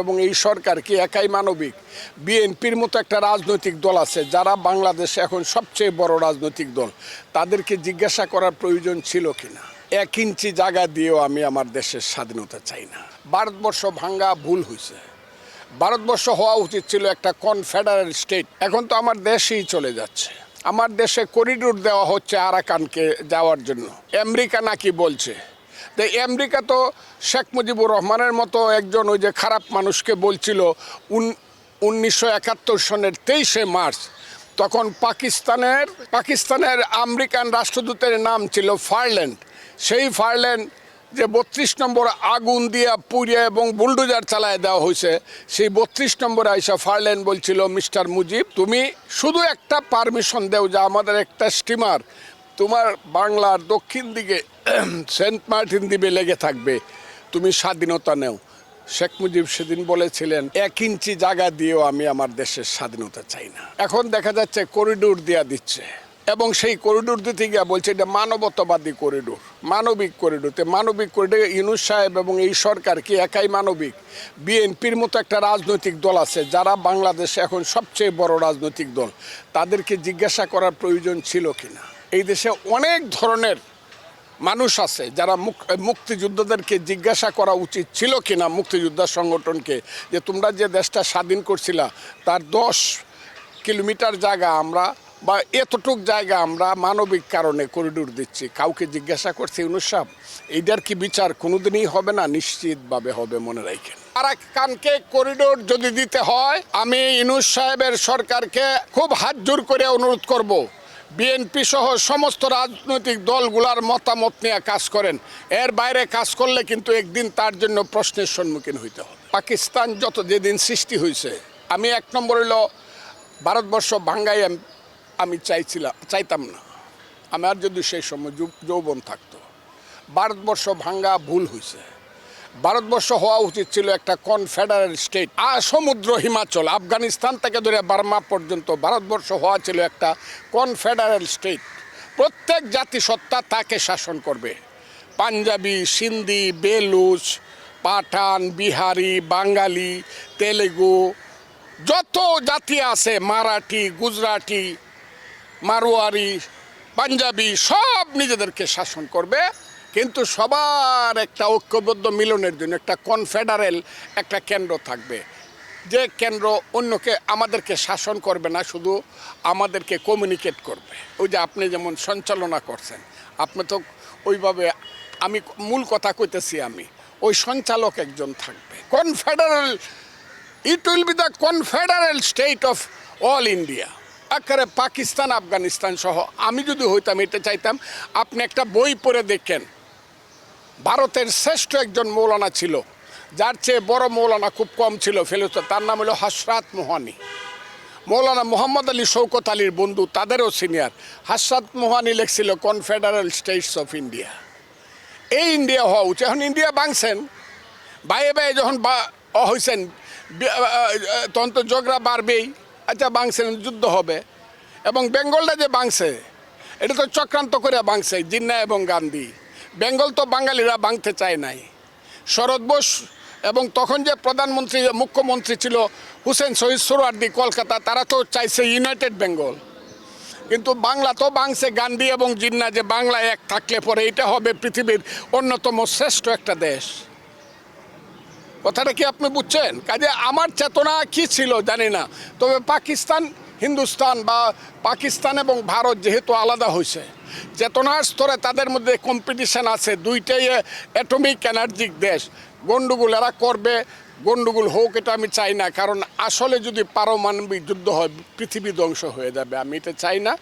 এবং এই সরকার কি একাই মানবিক। বিএনপির মতো একটা রাজনৈতিক দল আছে, যারা বাংলাদেশে এখন সবচেয়ে বড় রাজনৈতিক দল। তাদেরকে জিজ্ঞাসা করার প্রয়োজন ছিল কিনা? এক ইঞ্চি জায়গা দিয়েও আমি আমার দেশের স্বাধীনতা চাই না। ভারতবর্ষ ভাঙ্গা ভুল হয়েছে। ভারতবর্ষ হওয়া উচিত ছিল একটা কনফেডারেল স্টেট। এখন তো আমার দেশেই চলে যাচ্ছে। আমার দেশে করিডোর দেওয়া হচ্ছে আরাকানকে যাওয়ার জন্য। আমেরিকা নাকি বলছে তো আমেরিকা তো শেখ মুজিবুর রহমানের মতো একজন ওই যে খারাপ মানুষকে বলছিল উনিশশো একাত্তর সনের তেইশে মার্চ। তখন পাকিস্তানের পাকিস্তানের আমেরিকান রাষ্ট্রদূতের নাম ছিল ফারল্যান্ড। সেই ফারল্যান্ড যে বত্রিশ নম্বর আগুন দিয়া পুড়িয়ে এবং বুলডোজার চালায় দেওয়া হয়েছে, সেই বত্রিশ নম্বর আইসা ফারল্যান্ড বলছিল, মিস্টার মুজিব, তুমি শুধু একটা পারমিশন দেও যে আমাদের একটা স্টিমার। তোমার বাংলার দক্ষিণ দিকে সেন্ট মার্টিন দ্বীপে লেগে থাকবে। তুমি স্বাধীনতা নেও। শেখ মুজিব সেদিন বলেছিলেন, এক ইঞ্চি জায়গা দিয়েও আমি আমার দেশের স্বাধীনতা চাই না। এখন দেখা যাচ্ছে করিডোর দেয়া দিচ্ছে। এবং সেই করিডোর দিতে গিয়ে বলছে, এটা মানবতাবাদী করিডোর। মানবিক করিডোরতে মানবিক করিডোর ইউনুস সাহেব এবং এই সরকার কি একাই মানবিক? বিএনপির মতো একটা রাজনৈতিক দল আছে, যারা বাংলাদেশে এখন সবচেয়ে বড় রাজনৈতিক দল। তাদেরকে জিজ্ঞাসা করার প্রয়োজন ছিল কিনা? এই দেশে অনেক ধরনের মানুষ আছে যারা মুক- মুক্তিযোদ্ধাদেরকে জিজ্ঞাসা করা উচিত ছিল কিনা মুক্তিযোদ্ধা সংগঠনকে, যে তোমরা যে দেশটা স্বাধীন করছিলা, তার দশ কিলোমিটার জায়গা আমরা বা এতটুক জায়গা আমরা মানবিক কারণে করিডোর দিচ্ছি। কাউকে জিজ্ঞাসা করছি ইউনুসাব এইটার কি বিচার কোনোদিনই হবে না? নিশ্চিতভাবে হবে, মনে রাখেন। কানকে করিডোর যদি দিতে হয়, আমি ইনুস সাহেবের সরকারকে খুব হাত জোর করে অনুরোধ করব। বিএনপি সহ সমস্ত রাজনৈতিক দলগুলার মতামত নিয়ে কাজ করেন। এর বাইরে কাজ করলে কিন্তু একদিন তার জন্য প্রশ্নের সম্মুখীন হইতে হবে। পাকিস্তান যত যেদিন সৃষ্টি হয়েছে আমি এক নম্বর হইল ভারতবর্ষ ভাঙ্গাই আমি চাইছিলাম চাইতাম না। আমার যদি সেই সময় যৌবন থাকতো, ভারতবর্ষ ভাঙ্গা ভুল হয়েছে ভারতবর্ষ হওয়া উচিত ছিল একটা কনফেডারেল স্টেট। আর সমুদ্র হিমাচল, আফগানিস্তান থেকে ধরে বার্মা পর্যন্ত ভারতবর্ষ হওয়া ছিল একটা কনফেডারেল স্টেট। প্রত্যেক জাতিসত্তা তাকে শাসন করবে। পাঞ্জাবি, সিন্ধি, বেলুচ, পাঠান, বিহারি, বাঙালি, তেলেগু, যত জাতি আছে, মারাঠি, গুজরাটি, মারোয়ারি, পাঞ্জাবি, সব নিজেদেরকে শাসন করবে। কিন্তু সবার একটা ঐক্যবদ্ধ মিলনের জন্য একটা কনফেডারেল একটা কেন্দ্র থাকবে। যে কেন্দ্র অন্যকে আমাদেরকে শাসন করবে না, শুধু আমাদেরকে কমিউনিকেট করবে। ওই যে আপনি যেমন সঞ্চালনা করছেন, আপনি তো ওইভাবে আমি মূল কথা কইতেছি আমি, ওই সঞ্চালক একজন থাকবে। Confederal it will be the confederal state of all India আকারে পাকিস্তান, আফগানিস্তান সহ, আমি যদি হইতাম, এটা চাইতাম, আপনি একটা বই পড়ে দেখেন ভারতের শ্রেষ্ঠ একজন মৌলানা ছিল। যার চেয়ে বড় মৌলানা খুব কম ছিল। ফেলত তার নাম হলো হাসরাত মোহানি। মৌলানা মোহাম্মদ আলী শৌকত আলীর বন্ধু, তাদেরও সিনিয়র হাসরাত মোহানি লেখছিল কনফেডারেল স্টেটস অফ ইন্ডিয়া এই ইন্ডিয়া হওয়া উচিত। এখন ইন্ডিয়া বাংছেন বাইরে বাইরে যখন বা হয়েছেন বি- আ- আ- আ- তখন তো জগরা বাড়বেই। আচ্ছা বাংছেন যুদ্ধ হবে। এবং বেঙ্গলটা যে বাংছে এটা তো চক্রান্ত করে বাংছে জিন্না এবং গান্ধী। বেঙ্গল তো বাঙালিরা বাংতে চায় নাই। শরৎ বোস এবং তখন যে প্রধানমন্ত্রী মুখ্যমন্ত্রী ছিল হুসেন শহীদ সোহরার্দি কলকাতা, তারা তো চাইছে ইউনাইটেড বেঙ্গল কিন্তু বাংলা তো বাংছে, গান্ধী এবং জিন্না যে বাংলা এক থাকলে পরে এটা হবে পৃথিবীর অন্যতম শ্রেষ্ঠ একটা দেশ। কথাটা কি আপনি বুঝছেন? কাজে আমার চেতনা কি ছিল জানি না। তবে পাকিস্তান হিন্দুস্তান বা পাকিস্তান এবং ভারত যেহেতু আলাদা হয়েছে, চেতনার স্তরে তাদের মধ্যে কম্পিটিশান আছে। দুইটাই অ্যাটমিক এনার্জিক দেশ। গণ্ডগোল এরা করবে, গণ্ডগোল হোক এটা আমি চাই না। কারণ আসলে যদি পারমাণবিক যুদ্ধ হয়, পৃথিবী ধ্বংস হয়ে যাবে। আমি এটা চাই না।